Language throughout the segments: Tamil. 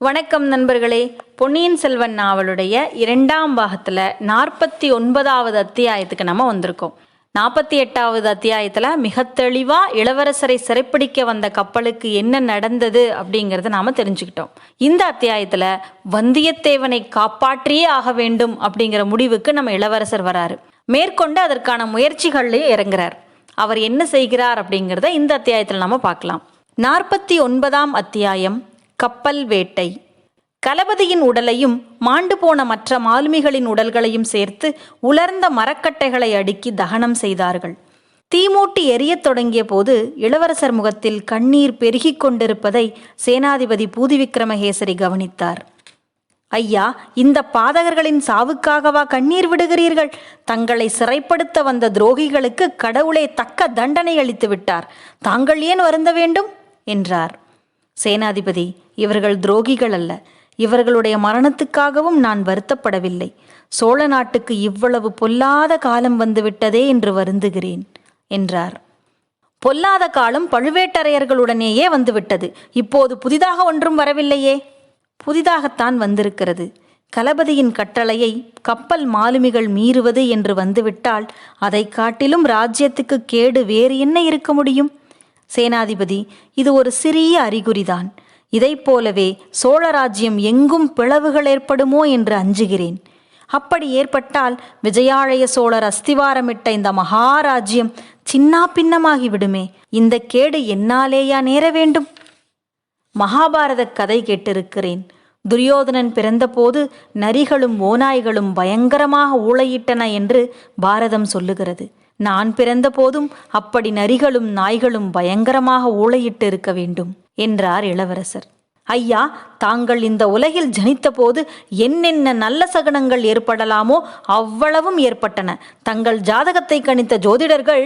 வணக்கம் நண்பர்களே. பொன்னியின் செல்வன் நாவலுடைய இரண்டாம் பாகத்தில் நாற்பத்தி ஒன்பதாவது அத்தியாயத்துக்கு நம்ம வந்திருக்கோம். நாற்பத்தி எட்டாவது அத்தியாயத்தில் மிக தெளிவாக இளவரசரை சிறைப்பிடிக்க வந்த கப்பலுக்கு என்ன நடந்தது அப்படிங்கிறத நாம் தெரிஞ்சுக்கிட்டோம். இந்த அத்தியாயத்தில் வந்தியத்தேவனை காப்பாற்றியே ஆக வேண்டும் அப்படிங்கிற முடிவுக்கு நம்ம இளவரசர் வராரு. மேற்கொண்டு அதற்கான முயற்சிகள்லேயே இறங்குறார். அவர் என்ன செய்கிறார் அப்படிங்கிறத இந்த அத்தியாயத்தில் நம்ம பார்க்கலாம். நாற்பத்தி ஒன்பதாம் அத்தியாயம் கப்பல் வேட்டை. கலபதியின் உடலையும் மாண்டு போன மற்ற மாலுமிகளின் உடல்களையும் சேர்த்து உலர்ந்த மரக்கட்டைகளை அடுக்கி தகனம் செய்தார்கள். தீமூட்டி எரியத் தொடங்கிய போது இளவரசர் முகத்தில் கண்ணீர் பெருகிக் கொண்டிருப்பதை சேனாதிபதி பூதி விக்ரமகேசரி கவனித்தார். ஐயா இந்த பாதகர்களின் சாவுக்காகவா கண்ணீர் விடுகிறீர்கள்? தங்களை சிறைப்படுத்த வந்த துரோகிகளுக்கு கடவுளே தக்க தண்டனை அளித்து விட்டார். தாங்கள் ஏன் வருந்த வேண்டும்? என்றார். சேனாதிபதி இவர்கள் துரோகிகள் அல்ல. இவர்களுடைய மரணத்துக்காகவும் நான் வருத்தப்படவில்லை. சோழ நாட்டுக்கு இவ்வளவு பொல்லாத காலம் வந்துவிட்டதே என்று வருந்துகிறேன் என்றார். பொல்லாத காலம் பழுவேட்டரையர்களுடனேயே வந்துவிட்டது. இப்போது புதிதாக ஒன்றும் வரவில்லையே. புதிதாகத்தான் வந்திருக்கிறது. கலபதியின் கட்டளையை கப்பல் மாலுமிகள் மீறுவது என்று வந்துவிட்டால் அதை காட்டிலும் ராஜ்யத்துக்கு கேடு வேறு என்ன இருக்க முடியும்? சேனாதிபதி இது ஒரு சிறிய அறிகுறிதான். இதைப் போலவே சோழ ராஜ்யம் எங்கும் பிளவுகள் ஏற்படுமோ என்று அஞ்சுகிறேன். அப்படி ஏற்பட்டால் விஜயாலய சோழர் அஸ்திவாரமிட்ட இந்த மகாராஜ்யம் சின்னா பின்னமாகி விடுமே. இந்த கேடு என்னாலேயா நேர வேண்டும்? மகாபாரத கதை கேட்டிருக்கிறேன். துரியோதனன் பிறந்தபோது நரிகளும் ஓநாய்களும் பயங்கரமாக ஊளையிட்டன என்று பாரதம் சொல்லுகிறது. நான் பிறந்த போதும் அப்படி நரிகளும் நாய்களும் பயங்கரமாக ஊளையிட்டு இருக்க வேண்டும் என்றார் இளவரசர். ஐயா தாங்கள் இந்த உலகில் ஜனித்தபோது என்னென்ன நல்ல சகனங்கள் ஏற்படலாமோ அவ்வளவும் ஏற்பட்டன. தங்கள் ஜாதகத்தை கணித்த ஜோதிடர்கள்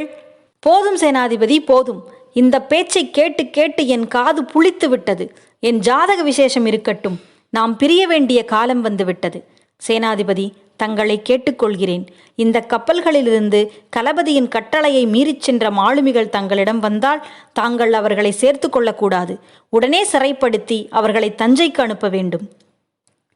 போதும் சேனாதிபதி போதும். இந்த பேச்சை கேட்டு கேட்டு என் காது புளித்து விட்டது. என் ஜாதக விசேஷம் இருக்கட்டும். நாம் பிரிய வேண்டிய காலம் வந்துவிட்டது சேனாதிபதி தங்களை கேட்டுக்கொள்கிறேன். இந்த கப்பல்களிலிருந்து கலபதியின் கட்டளையை மீறிச் சென்ற மாலுமிகள் தங்களிடம் வந்தால் தாங்கள் அவர்களை சேர்த்து கொள்ளக்கூடாது. உடனே சிறைப்படுத்தி அவர்களை தஞ்சைக்கு அனுப்ப வேண்டும்.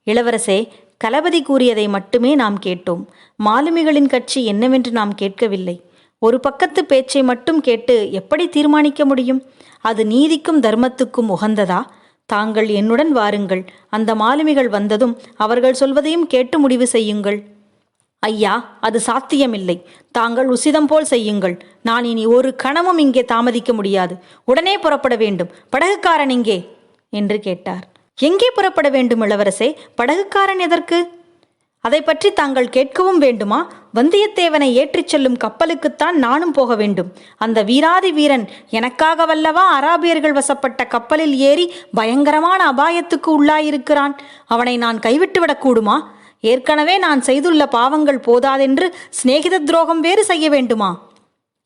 இளவரசே கலபதி கூறியதை மட்டுமே நாம் கேட்டோம். மாலுமிகளின் கட்சி என்னவென்று நாம் கேட்கவில்லை. ஒரு பக்கத்து பேச்சை மட்டும் கேட்டு எப்படி தீர்மானிக்க முடியும்? அது நீதிக்கும் தர்மத்துக்கும் உகந்ததா? தாங்கள் என்னுடன் வாருங்கள். அந்த மாலுமிகள் வந்ததும் அவர்கள் சொல்வதையும் கேட்டு முடிவு செய்யுங்கள். ஐயா அது சாத்தியமில்லை. தாங்கள் உசிதம் போல் செய்யுங்கள். நான் இனி ஒரு கணமும் இங்கே தாமதிக்க முடியாது. உடனே புறப்பட வேண்டும். படகுக்காரன் எங்கே என்று கேட்டார். எங்கே புறப்பட வேண்டும் இளவரசே? படகுக்காரன் எதற்கு? அதை பற்றி தாங்கள் கேட்கவும் வேண்டுமா? வந்தியத்தேவனை ஏற்றிச் செல்லும் கப்பலுக்குத்தான் நானும் போக வேண்டும். அந்த வீராதி வீரன் எனக்காக வல்லவா அராபியர்கள் வசப்பட்ட கப்பலில் ஏறி பயங்கரமான அபாயத்துக்கு உள்ளாயிருக்கிறான். அவனை நான் கைவிட்டு விடக்கூடுமா ஏற்கனவே நான் செய்துள்ள பாவங்கள் போதாதென்று சிநேகித துரோகம் வேறு செய்ய வேண்டுமா?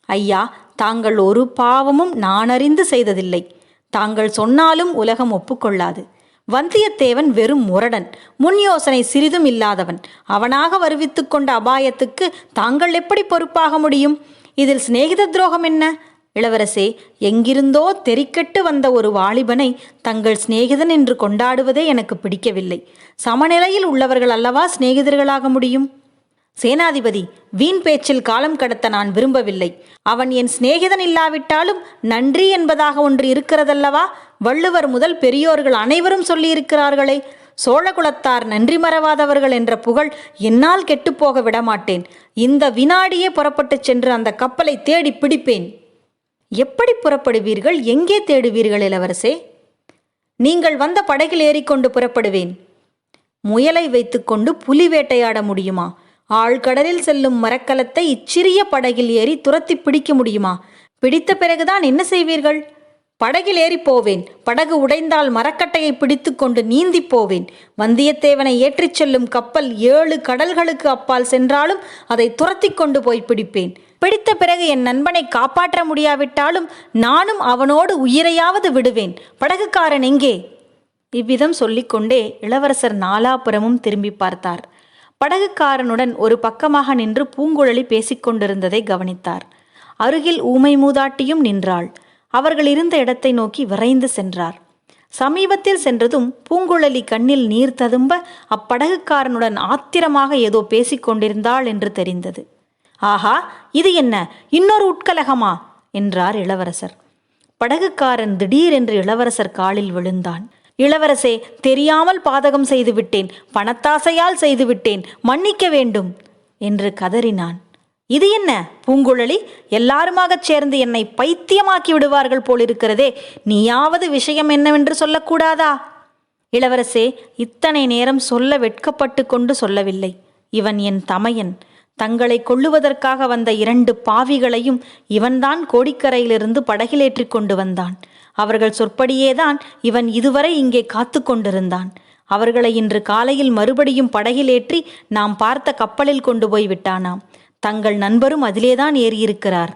ஐயா தாங்கள் ஒரு பாவமும் நான் அறிந்து செய்ததில்லை. தாங்கள் சொன்னாலும் உலகம் ஒப்புக்கொள்ளாது. வந்தியத்தேவன் வெறும் முரடன். முன் யோசனை சிறிதும் இல்லாதவன். அவனாக வருவித்துக் கொண்ட அபாயத்துக்கு தாங்கள் எப்படி பொறுப்பாக முடியும்? இதில் சிநேகித துரோகம் என்ன? இளவரசே எங்கிருந்தோ தெறிக்கெட்டு வந்த ஒரு வாலிபனை தங்கள் சிநேகிதன் என்று கொண்டாடுவதே எனக்கு பிடிக்கவில்லை. சமநிலையில் உள்ளவர்கள் அல்லவா சிநேகிதர்களாக முடியும்? சேனாதிபதி வீண் பேச்சில் காலம் கடத்த நான் விரும்பவில்லை. அவன் என் சிநேகிதன் இல்லாவிட்டாலும் நன்றி என்பதாக ஒன்று இருக்கிறதல்லவா? வள்ளுவர் முதல் பெரியோர்கள் அனைவரும் சொல்லியிருக்கிறார்களே சோழகுலத்தார் நன்றி மறவாதவர்கள் என்ற புகழ் என்னால் கெட்டுப்போக விடமாட்டேன். இந்த வினாடியே புறப்பட்டுச் சென்று அந்த கப்பலை தேடி பிடிப்பேன். எப்படி புறப்படுவீர்கள்? எங்கே தேடுவீர்கள் இளவரசே? நீங்கள் வந்த படகில் ஏறிக்கொண்டு புறப்படுவேன். முயலை வைத்துக்கொண்டு புலி வேட்டையாட முடியுமா? ஆழ்கடலில் செல்லும் மரக்கலத்தை இச்சிறிய படகில் ஏறி துரத்தி பிடிக்க முடியுமா? பிடித்த பிறகுதான் என்ன செய்வீர்கள்? படகில் ஏறி போவேன். படகு உடைந்தால் மரக்கட்டையை பிடித்துக்கொண்டு நீந்தி போவேன். வந்தியத்தேவனை ஏற்றிச் செல்லும் கப்பல் ஏழு கடல்களுக்கு அப்பால் சென்றாலும் அதை துரத்தி கொண்டு போய் பிடிப்பேன். பிடித்த பிறகு என் நண்பனை காப்பாற்ற முடியாவிட்டாலும் நானும் அவனோடு உயிரையாவது விடுவேன். படகுக்காரன் எங்கே? இவ்விதம் சொல்லிக்கொண்டே இளவரசர் நாலாபுரமும் திரும்பி பார்த்தார். படகுக்காரனுடன் ஒரு பக்கமாக நின்று பூங்குழலி பேசிக்கொண்டிருந்ததை கவனித்தார். அருகில் ஊமை மூதாட்டியும் நின்றாள். அவர்கள் இருந்த இடத்தை நோக்கி விரைந்து சென்றார். சமீபத்தில் சென்றதும் பூங்குழலி கண்ணில் நீர் ததும்ப அப்படகுக்காரனுடன் ஆத்திரமாக ஏதோ பேசிக்கொண்டிருந்தாள் என்று தெரிந்தது. ஆஹா இது என்ன? இன்னொரு உட்கலகமா? என்றார் இளவரசர். படகுக்காரன் திடீரென்று இளவரசர் காலில் விழுந்தான். இளவரசே தெரியாமல் பாதகம் செய்து விட்டேன் பணத்தாசையால் செய்து விட்டேன் மன்னிக்க வேண்டும் என்று கதறினான். இது என்ன? பூங்குழலி எல்லாருமாகச் சேர்ந்து என்னை பைத்தியமாக்கி விடுவார்கள் போலிருக்கிறதே. நீயாவது விஷயம் என்னவென்று சொல்லக்கூடாதா? இளவரசே இத்தனை நேரம் சொல்ல வெட்கப்பட்டு கொண்டு சொல்லவில்லை. இவன் என் தமையன். தங்களை கொள்ளுவதற்காக வந்த இரண்டு பாவிகளையும் இவன்தான் கோடிக்கரையிலிருந்து படகிலேற்றிக் கொண்டு வந்தான். அவர்கள் சொற்படியேதான் இவன் இதுவரை இங்கே காத்து கொண்டிருந்தான் அவர்களை இன்று காலையில் மறுபடியும் படகிலேற்றி நாம் பார்த்த கப்பலில் கொண்டு போய் விட்டானாம். தங்கள் நண்பரும் அதிலேதான் ஏறியிருக்கிறார்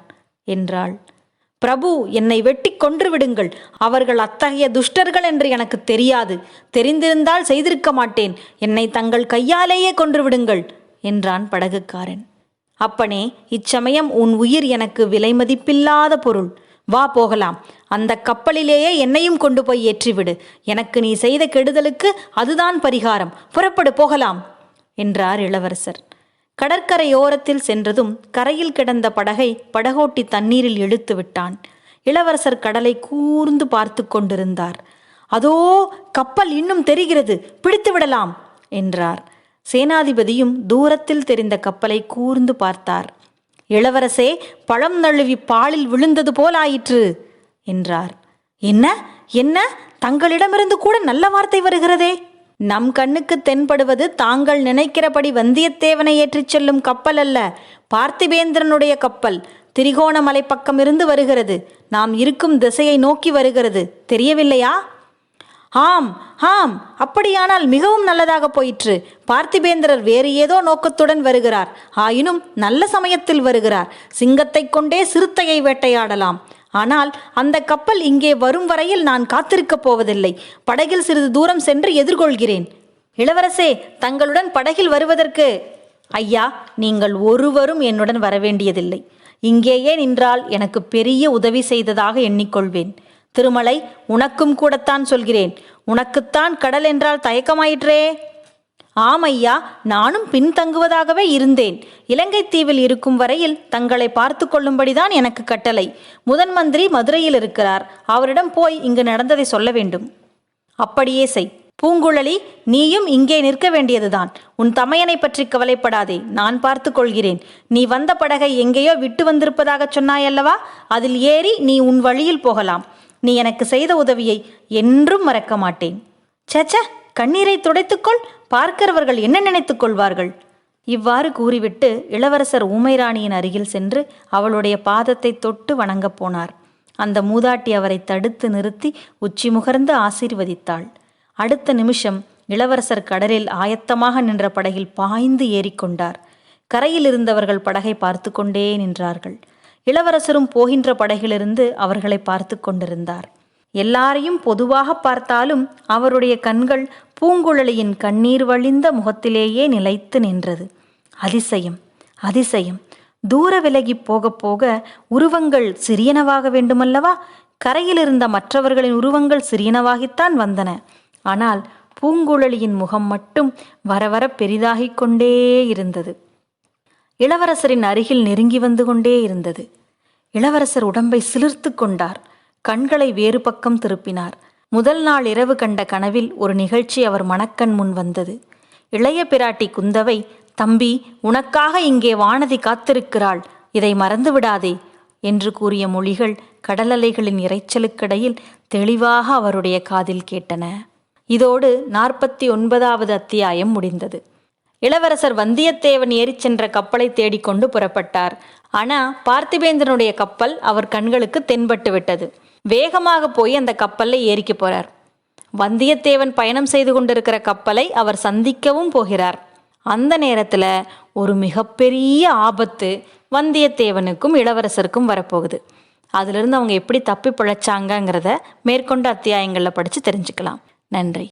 என்றாள். பிரபு என்னை வெட்டி கொன்று விடுங்கள். அவர்கள் அத்தகைய துஷ்டர்கள் என்று எனக்கு தெரியாது. தெரிந்திருந்தால் செய்திருக்க மாட்டேன். என்னை தங்கள் கையாலேயே கொன்று விடுங்கள் என்றான் படகுக்காரன். அப்பனே இச்சமயம் உன் உயிர் எனக்கு விலைமதிப்பில்லாத பொருள். வா போகலாம். அந்த கப்பலிலேயே என்னையும் கொண்டு போய் ஏற்றிவிடு. எனக்கு நீ செய்த கெடுதலுக்கு அதுதான் பரிகாரம். புறப்படு போகலாம் என்றார் இளவரசர். கடற்கரையோரத்தில் சென்றதும் கரையில் கிடந்த படகை படகோட்டி தண்ணீரில் இழுத்து விட்டான். இளவரசர் கடலை கூர்ந்து பார்த்து கொண்டிருந்தார். அதோ கப்பல் இன்னும் தெரிகிறது. பிடித்து விடலாம் என்றார். சேனாதிபதியும் தூரத்தில் தெரிந்த கப்பலை கூர்ந்து பார்த்தார். இளவரசே பழம் நழுவி பாலில் விழுந்தது போலாயிற்று என்றார். என்ன? என்ன? தங்களிடமிருந்து கூட நல்ல வார்த்தை வருகிறதே? நம் கண்ணுக்கு தென்படுவது தாங்கள் நினைக்கிறபடி வந்தியத்தேவனை ஏற்றிச் செல்லும் கப்பல் அல்ல பார்த்திபேந்திரனுடைய கப்பல். திரிகோணமலை பக்கம் இருந்து வருகிறது நாம் இருக்கும் திசையை நோக்கி வருகிறது. தெரியவில்லையா? ஆம் ஆம் அப்படியானால் மிகவும் நல்லதாக போயிற்று. பார்த்திபேந்திரர் வேறு ஏதோ நோக்கத்துடன் வருகிறார். ஆயினும் நல்ல சமயத்தில் வருகிறார். சிங்கத்தைக் கொண்டே சிறுத்தையை வேட்டையாடலாம். ஆனால் அந்த கப்பல் இங்கே வரும் வரையில் நான் காத்திருக்கப் போவதில்லை. படகில் சிறிது தூரம் சென்று எதிர்கொள்கிறேன். இளவரசே தங்களுடன் படகில் வருவதற்கு. ஐயா நீங்கள் ஒருவரும் என்னுடன் வரவேண்டியதில்லை. இங்கேயே நின்றால் எனக்கு பெரிய உதவி செய்ததாக எண்ணிக்கொள்வேன். திருமலை உனக்கும் கூடத்தான் சொல்கிறேன். உனக்குத்தான் கடல் என்றால் தயக்கமாயிற்றே? ஆமையா நானும் பின்தங்குவதாகவே இருந்தேன். இலங்கை தீவில் இருக்கும் வரையில் தங்களை பார்த்து கொள்ளும்படிதான் எனக்கு கட்டளை. முதன் மந்திரி மதுரையில் இருக்கிறார். அவரிடம் போய் இங்கு நடந்ததை சொல்ல வேண்டும். அப்படியே செய். பூங்குழலி நீயும் இங்கே நிற்க வேண்டியதுதான். உன் தமையனை பற்றி கவலைப்படாதே. நான் பார்த்து கொள்கிறேன். நீ வந்த படகை எங்கேயோ விட்டு வந்திருப்பதாக சொன்னாயல்லவா? அதில் ஏறி நீ உன் வழியில் போகலாம். நீ எனக்கு செய்த உதவியை என்றும் மறக்க மாட்டேன். சச்ச கண்ணீரை துடைத்துக்கொள். பார்க்கிறவர்கள் என்ன நினைத்துக் கொள்வார்கள்? இவ்வாறு கூறிவிட்டு இளவரசர் ஊமைராணியின் அருகில் சென்று அவளுடைய பாதத்தை தொட்டு வணங்கப் போனார். அந்த மூதாட்டி அவரை தடுத்து நிறுத்தி உச்சி முகர்ந்து ஆசீர்வதித்தாள். அடுத்த நிமிஷம் இளவரசர் கடலில் ஆயத்தமாக நின்ற படகில் பாய்ந்து ஏறிக்கொண்டார். கரையில் இருந்தவர்கள் படகை பார்த்து கொண்டே நின்றார்கள். இளவரசரும் போகின்ற படகிலிருந்து அவர்களை பார்த்து கொண்டிருந்தார். எல்லாரையும் பொதுவாக பார்த்தாலும் அவருடைய கண்கள் பூங்குழலியின் கண்ணீர் வழிந்த முகத்திலேயே நிலைத்து நின்றது. அதிசயம் அதிசயம். தூர விலகி போக போக உருவங்கள் சிறியனவாக வேண்டுமல்லவா? கரையில் இருந்த மற்றவர்களின் உருவங்கள் சிறியனவாகித்தான் வந்தன. ஆனால் பூங்குழலியின் முகம் மட்டும் வர வர பெரிதாகிக் கொண்டே இருந்தது. இளவரசரின் அருகில் நெருங்கி வந்து கொண்டே இருந்தது. இளவரசர் உடம்பை சிலிர்த்து கொண்டார். கண்களை வேறு பக்கம் திருப்பினார். முதல் நாள் இரவு கண்ட கனவில் ஒரு நிகழ்ச்சி அவர் மணக்கண் முன் வந்தது. இளைய பிராட்டி குந்தவை தம்பி உனக்காக இங்கே வானதி காத்திருக்கிறாள். இதை மறந்து விடாதே என்று கூறிய மொழிகள் கடலலைகளின் இரைச்சலுக்கிடையில் தெளிவாக அவருடைய காதில் கேட்டன. இதோடு நாற்பத்தி ஒன்பதாவது அத்தியாயம் முடிந்தது. இளவரசர் வந்தியத்தேவன் ஏறிச் சென்ற கப்பலை தேடிக்கொண்டு புறப்பட்டார். ஆனா பார்த்திபேந்திரனுடைய கப்பல் அவர் கண்களுக்கு தென்பட்டு விட்டது. வேகமாக போய் அந்த கப்பல்ல ஏறிக்க போறார். வந்தியத்தேவன் பயணம் செய்து கொண்டிருக்கிற கப்பலை அவர் சந்திக்கவும் போகிறார். அந்த நேரத்துல ஒரு மிகப்பெரிய ஆபத்து வந்தியத்தேவனுக்கும் இளவரசருக்கும் வரப்போகுது. அதிலிருந்து அவங்க எப்படி தப்பி பிழைச்சாங்கங்கிறத மேற்கொண்ட அத்தியாயங்களில் படித்து தெரிஞ்சுக்கலாம். நன்றி.